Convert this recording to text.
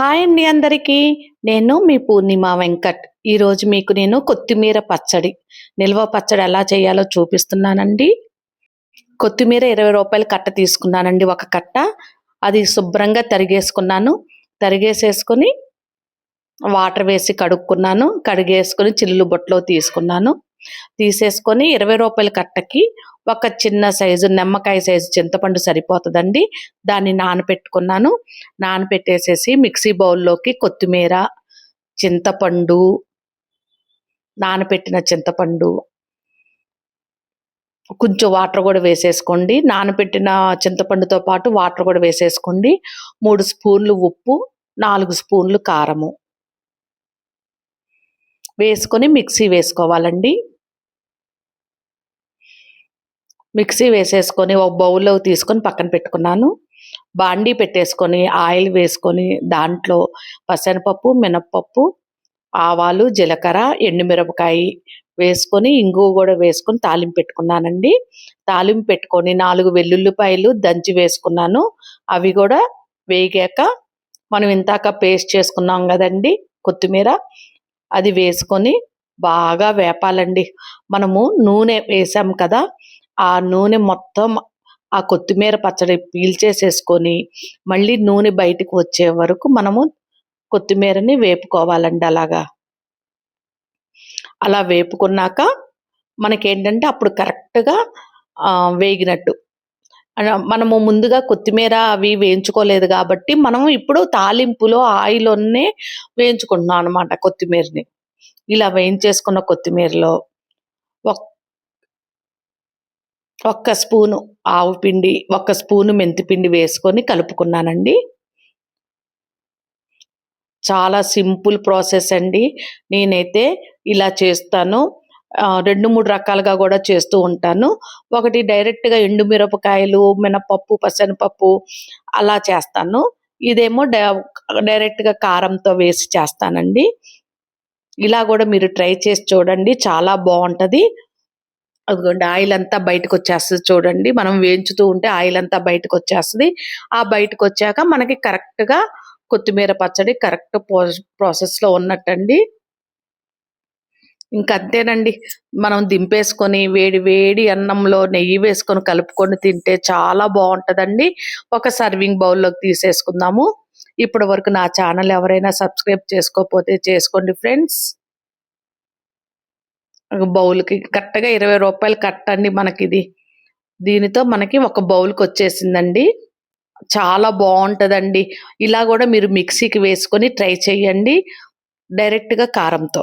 Hi అండి అందరికీ. నేను మీ పూర్ణిమ వెంకట్. ఈరోజు మీకు నేను కొత్తిమీర పచ్చడి నిల్వ పచ్చడి ఎలా చేయాలో చూపిస్తున్నానండి. కొత్తిమీర ఇరవై రూపాయల కట్ట తీసుకున్నానండి ఒక కట్ట. అది శుభ్రంగా తరిగేసుకున్నాను. తరిగేసేసుకొని వాటర్ వేసి కడుక్కున్నాను. కడిగేసుకొని చిల్లు బొట్టలో తీసుకున్నాను. తీసేసుకొని ఇరవై రూపాయల కట్టకి ఒక చిన్న సైజు నిమ్మకాయ సైజు చింతపండు సరిపోతుందండి. దాన్ని నానపెట్టుకున్నాను. నానపెట్టేసేసి మిక్సీ బౌల్లోకి కొత్తిమీర చింతపండు నానపెట్టిన చింతపండు కొంచెం వాటర్ కూడా వేసేసుకోండి. నానబెట్టిన చింతపండుతో పాటు వాటర్ కూడా వేసేసుకోండి. మూడు స్పూన్లు ఉప్పు నాలుగు స్పూన్లు కారము. వేసుకొని మిక్సీ వేసుకోవాలండి. మిక్సీ వేసేసుకొని ఒక బౌల్లో తీసుకొని పక్కన పెట్టుకున్నాను. బాండీ పెట్టేసుకొని ఆయిల్ వేసుకొని దాంట్లో పసనపప్పు మినప్పప్పు ఆవాలు జీలకర్ర ఎండుమిరపకాయ వేసుకొని ఇంగువ కూడా వేసుకొని తాలింపు పెట్టుకున్నానండి. తాలింపు పెట్టుకొని నాలుగు వెల్లుల్లిపాయలు దంచి వేసుకున్నాను. అవి కూడా వేగాక మనం ఇంతాక పేస్ట్ చేసుకున్నాం కదండి కొత్తిమీర. అది వేసుకొని బాగా వేపాలండి. మనము నూనె వేసాం కదా ఆ నూనె మొత్తం ఆ కొత్తిమీర పచ్చడి పీల్చేసేసుకొని మళ్ళీ నూనె బయటకు వచ్చే వరకు మనము కొత్తిమీరని వేపుకోవాలండి అలాగా. అలా వేపుకున్నాక మనకేంటంటే అప్పుడు కరెక్ట్గా వేగినట్టు మనము ముందుగా కొత్తిమీర అవి వేయించుకోలేదు కాబట్టి మనం ఇప్పుడు తాలింపులో ఆయిల్లోనే వేయించుకుంటున్నాం అనమాట కొత్తిమీరని. ఇలా వేయించేసుకున్న కొత్తిమీరలో ఒక్క స్పూను ఆవు పిండి ఒక్క స్పూను మెంతిపిండి వేసుకొని కలుపుకున్నానండి. చాలా సింపుల్ ప్రాసెస్ అండి. నేనైతే ఇలా చేస్తాను. రెండు మూడు రకాలుగా కూడా చేస్తూ ఉంటాను. ఒకటి డైరెక్ట్గా ఎండు మిరపకాయలు మినపప్పు పసనపప్పు అలా చేస్తాను. ఇదేమో డైరెక్ట్గా కారంతో వేసి చేస్తానండి. ఇలా కూడా మీరు ట్రై చేసి చూడండి. చాలా బాగుంటుంది. అదిగోండి ఆయిల్ అంతా బయటకు వచ్చేస్తుంది చూడండి. మనం వేయించుతూ ఉంటే ఆయిల్ అంతా బయటకు వచ్చేస్తుంది ఆ బయటకు వచ్చాక మనకి కరెక్ట్గా కొత్తిమీర పచ్చడి కరెక్ట్ ప్రాసెస్లో ఉన్నట్టండి. ఇంకంతేనండి మనం దింపేసుకొని వేడి వేడి అన్నంలో నెయ్యి వేసుకొని కలుపుకొని తింటే చాలా బాగుంటుందండి. ఒక సర్వింగ్ బౌల్లోకి తీసేసుకుందాము. ఇప్పటి వరకు నా ఛానల్ ఎవరైనా సబ్స్క్రైబ్ చేసుకోకపోతే చేసుకోండి ఫ్రెండ్స్. బౌల్కి కరెక్ట్గా ఇరవై రూపాయలు కట్టండి మనకి ఇది దీనితో మనకి ఒక బౌల్కి వచ్చేసిందండి. చాలా బాగుంటుందండి. ఇలా కూడా మీరు మిక్సీకి వేసుకొని ట్రై చేయండి. డైరెక్ట్గా కారంతో.